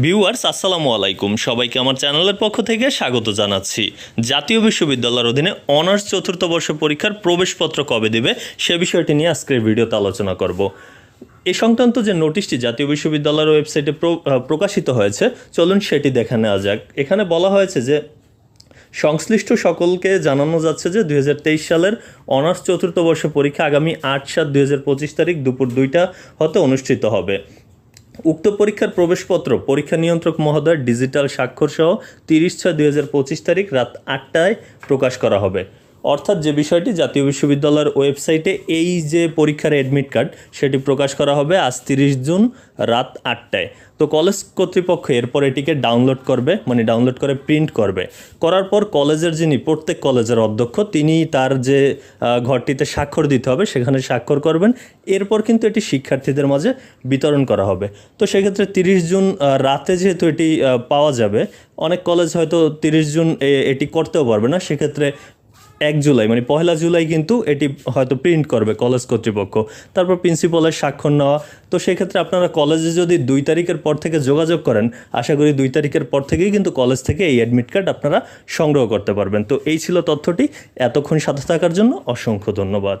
Viewers আসসালামু আলাইকুম। সবাইকে আমার চ্যানেলের পক্ষ থেকে স্বাগত জানাচ্ছি। জাতীয় বিশ্ববিদ্যালয়ের অধীনে অনার্স চতুর্থ বর্ষ পরীক্ষার প্রবেশপত্র কবে দেবে সে বিষয়টি নিয়ে আজকের ভিডিওতে আলোচনা করব। এ সংক্রান্ত যে নোটিশটি জাতীয় বিশ্ববিদ্যালয়ের ওয়েবসাইটে প্র- প্রকাশিত হয়েছে, চলুন সেটি দেখে নেওয়া যাক। এখানে বলা হয়েছে যে, সংশ্লিষ্ট সকলকে জানানো যাচ্ছে যে দুই হাজার তেইশ সালের অনার্স চতুর্থ বর্ষ পরীক্ষা আগামী আট সাত দুই তারিখ দুপুর দুইটা হতে অনুষ্ঠিত হবে। উক্ত পরীক্ষার প্রবেশপত্র পরীক্ষা নিয়ন্ত্রক মহোদয় ডিজিটাল স্বাক্ষর সহ তিরিশ ছয় দুই তারিখ রাত আটটায় প্রকাশ করা হবে। অর্থাৎ যে বিষয়টি জাতীয় বিশ্ববিদ্যালয়ের ওয়েবসাইটে এই যে পরীক্ষার অ্যাডমিট কার্ড সেটি প্রকাশ করা হবে আজ তিরিশ জুন রাত আটটায়। তো কলেজ কর্তৃপক্ষ এরপর এটিকে ডাউনলোড করবে মানে ডাউনলোড করে প্রিন্ট করবে। করার পর কলেজের যিনি, প্রত্যেক কলেজের অধ্যক্ষ, তিনি তার যে ঘরটিতে স্বাক্ষর দিতে হবে, সেখানে স্বাক্ষর করবেন। এরপর কিন্তু এটি শিক্ষার্থীদের মাঝে বিতরণ করা হবে। তো সেক্ষেত্রে তিরিশ জুন রাতে যেহেতু এটি পাওয়া যাবে, অনেক কলেজ হয়তো তিরিশ জুন এটি করতেও পারবে না। সেক্ষেত্রে এক জুলাই মানে পহেলা জুলাই কিন্তু এটি হয়তো প্রিন্ট করবে কলেজ কর্তৃপক্ষ। তারপর প্রিন্সিপালের স্বাক্ষর নেওয়া। তো সেক্ষেত্রে আপনারা কলেজে যদি দুই তারিখের পর থেকে যোগাযোগ করেন, আশা করি দুই তারিখের পর থেকেই কিন্তু কলেজ থেকে এই অ্যাডমিট কার্ড আপনারা সংগ্রহ করতে পারবেন। তো এই ছিল তথ্যটি। এতক্ষণ সাথে থাকার জন্য অসংখ্য ধন্যবাদ।